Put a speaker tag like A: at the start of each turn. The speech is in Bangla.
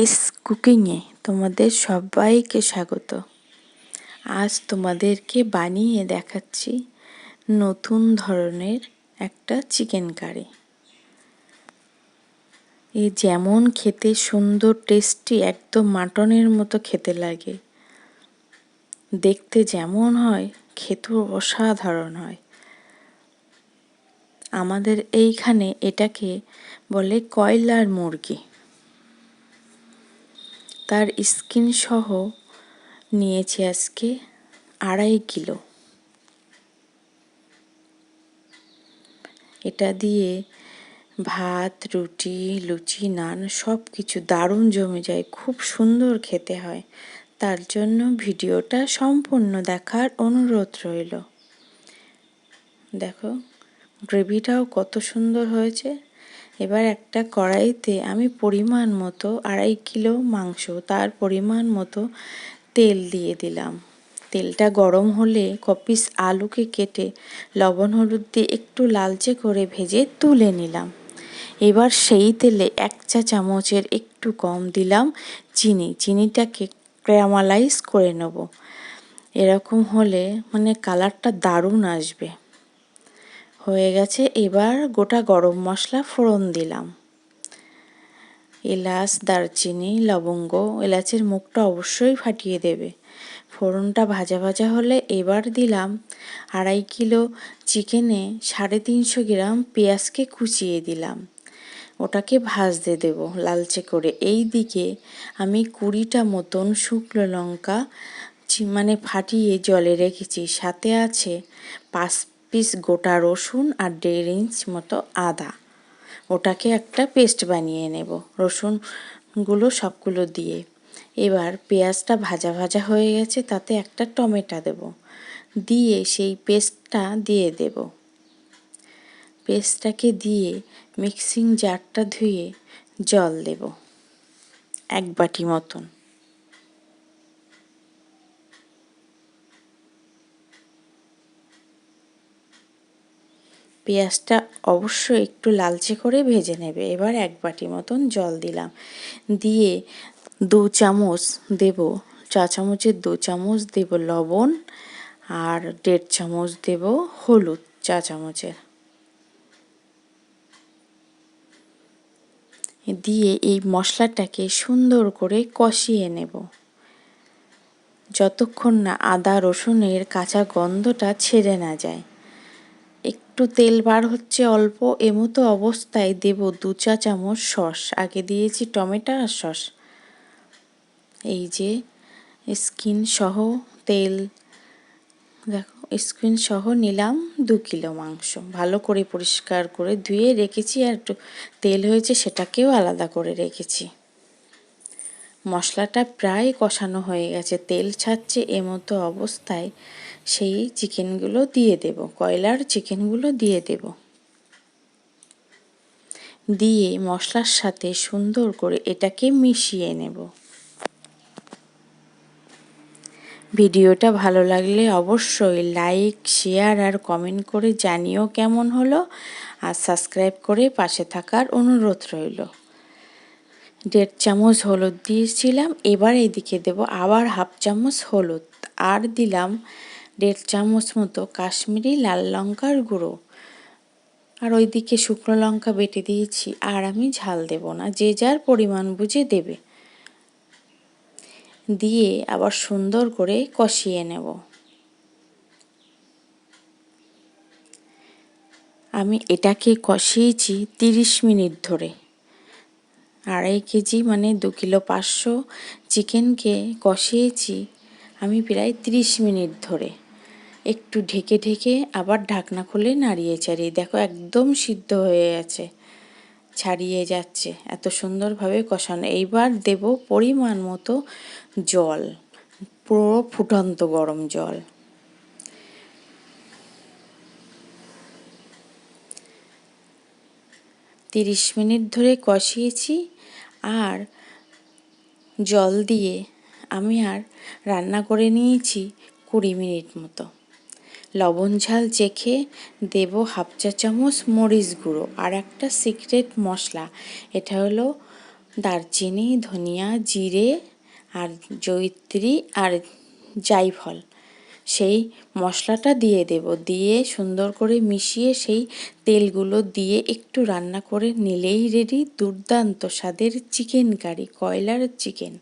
A: এস কুকিংয়ে তোমাদের সবাইকে স্বাগত। আজ তোমাদেরকে বানিয়ে দেখাচ্ছি নতুন ধরনের একটা চিকেন কারি। এ যেমন খেতে সুন্দর, টেস্টি, একদম মাটনের মতো খেতে লাগে। দেখতে যেমন হয়, খেতেও অসাধারণ হয়। আমাদের এইখানে এটাকে বলে কয়লার মুরগি। তার স্কিন সহ নিয়েছি আজকে আড়াই কিলো। এটা দিয়ে ভাত, রুটি, লুচি, নান সব কিছু দারুণ জমে যায়, খুব সুন্দর খেতে হয়। তার জন্য ভিডিওটা সম্পূর্ণ দেখার অনুরোধ রইল। দেখো, গ্রেভিটাও কত সুন্দর হয়েছে। এবার একটা কড়াইতে আমি পরিমাণ মতো আড়াই কিলো মাংস, তার পরিমাণ মতো তেল দিয়ে দিলাম। তেলটা গরম হলে কপিস আলুকে কেটে লবণ হলুদ দিয়ে একটু লালচে করে ভেজে তুলে নিলাম। এবার সেই তেলে এক চা চামচের একটু কম দিলাম চিনি। চিনিটাকে ক্র্যামালাইজ করে নেব। এরকম হলে মানে কালারটা দারুণ আসবে। হয়ে গেছে। এবার গোটা গরম মশলা ফোড়ন দিলাম। এলাচ, দারচিনি, লবঙ্গ, এলাচের মুখটা অবশ্যই ফাটিয়ে দেবে। ফোড়নটা ভাজা ভাজা হলে এবার দিলাম আড়াই কিলো চিকেনে সাড়ে তিনশো গ্রাম পেঁয়াজকে কুচিয়ে দিলাম। ওটাকে ভাজতে দেব লালচে করে। এই দিকে আমি কুড়িটা মতন শুকনো লঙ্কা মানে ফাটিয়ে জলে রেখেছি। সাথে আছে পাঁচ পিস গোটা রসুন আর দেড় ইঞ্চ মতো আদা। ওটাকে একটা পেস্ট বানিয়ে নেব। রসুনগুলো সবগুলো দিয়ে। এবার পেঁয়াজটা ভাজা ভাজা হয়ে গেছে, তাতে একটা টমেটো দেব। দিয়ে সেই পেস্টটা দিয়ে দেব। পেস্টটাকে দিয়ে মিক্সিং জারটা ধুয়ে জল দেব। এক বাটি মতন। পেঁয়াজটা অবশ্যই একটু লালচে করে ভেজে নেবে। এবার এক বাটি মতন জল দিলাম। দিয়ে দু চামচ দেব, চা চামচের দু চামচ দেব লবণ আর দেড় চামচ দেব হলুদ চা চামচের। দিয়ে এই মশলাটাকে সুন্দর করে কষিয়ে নেব। যতক্ষণ না আদা রসুনের কাঁচা গন্ধটা ছেড়ে না যায়। একটু তেল বার হচ্ছে অল্প, এমতো অবস্থায় দেব দু চা চামচ সস। আগে দিয়েছি টমেটো আর সস। এই যে স্কিন সহ তেল, দেখো, স্কিন সহ নিলাম দু কিলো মাংস। ভালো করে পরিষ্কার করে ধুয়ে রেখেছি আর একটু তেল হয়েছে সেটাকেও আলাদা করে রেখেছি। মশলাটা প্রায় কষানো হয়ে গেছে। তেল ছাড়ছে এমতো অবস্থায় সেই চিকেনগুলো দিয়ে দেব। কয়লার চিকেনগুলো দিয়ে দেব। দিয়ে মশলার সাথে সুন্দর করে এটাকে মিশিয়ে নেব। ভিডিওটা ভালো লাগলে অবশ্যই লাইক, শেয়ার আর কমেন্ট করে জানিও কেমন হলো। আর সাবস্ক্রাইব করে পাশে থাকার অনুরোধ রইল। দেড় চামচ হলুদ দিয়েছিলাম, এবার এদিকে দেব আবার হাফ চামচ হলুদ। আর দিলাম দেড় চামচ মতো কাশ্মীরি লাল লঙ্কার গুঁড়ো। আর ওইদিকে শুকনো লঙ্কা বেটে দিয়েছি, আর আমি ঝাল দেব না, যে যার পরিমাণ বুঝে দেবে। দিয়ে আবার সুন্দর করে কষিয়ে নেব। আমি এটাকে কষিয়েছি তিরিশ মিনিট ধরে। আড়াই কেজি মানে দু কিলো পাঁচশো চিকেনকে কষিয়েছি আমি প্রায় তিরিশ মিনিট ধরে। একটু ঢেকে ঢেকে আবার ঢাকনা খুলে নাড়িয়ে চাড়িয়ে দেখো একদম সিদ্ধ হয়ে গেছে, ছাড়িয়ে যাচ্ছে, এত সুন্দরভাবে কষানো। এইবার দেব পরিমাণ মতো জল, পুরো ফুটন্ত গরম জল। তিরিশ মিনিট ধরে কষিয়েছি আর জল দিয়ে আমি আর রান্না করে নিয়েছি কুড়ি মিনিট মতো। লবণ ঝাল চেখে দেব হাফ চা চামচ মরিচ গুঁড়ো আর একটা সিক্রেট মশলা। এটা হলো দারচিনি, ধনিয়া, জিরে আর জয়িত্রী আর জায়ফল। সেই মশলাটা দিয়ে দেব। দিয়ে সুন্দর করে মিশিয়ে সেই তেলগুলো দিয়ে একটু রান্না করে নিলেই রেডি দুর্দান্ত স্বাদের চিকেন কারি কয়লার চিকেন